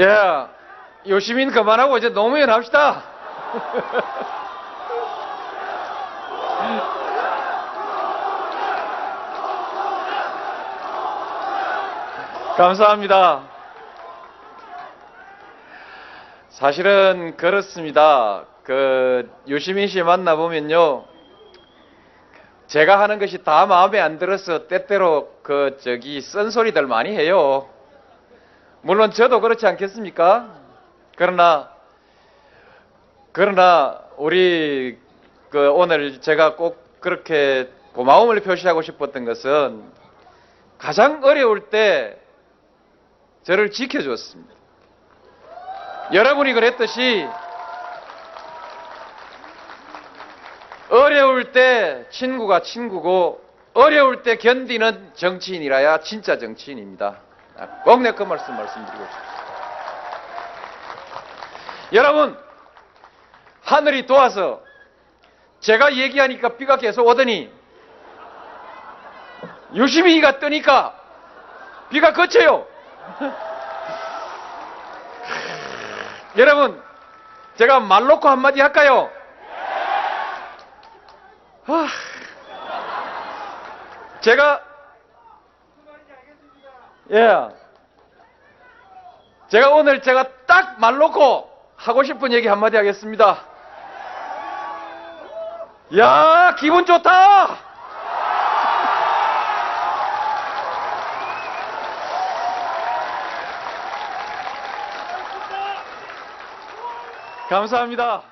예, 요시민 그만하고 이제 노무현 합시다. 감사합니다. 사실은 그렇습니다. 그 유시민 씨 만나보면요. 제가 하는 것이 다 마음에 안 들어서 때때로 그 저기 쓴소리들 많이 해요. 물론 저도 그렇지 않겠습니까? 그러나 그러나 우리 그 오늘 제가 꼭 그렇게 고마움을 표시하고 싶었던 것은 가장 어려울 때 저를 지켜줬습니다. 여러분이 그랬듯이 어려울 때 친구가 친구고 어려울 때 견디는 정치인이라야 진짜 정치인입니다. 꼭 내 그 말씀 말씀드리고 싶습니다. 여러분 하늘이 도와서 제가 얘기하니까 비가 계속 오더니 유시민이가 뜨니까 비가 그쳐요. 여러분 제가 말 놓고 한마디 할까요? 아, 제가 예 제가 오늘 제가 딱 말 놓고 하고 싶은 얘기 한마디 하겠습니다. 야 기분 좋다. 감사합니다.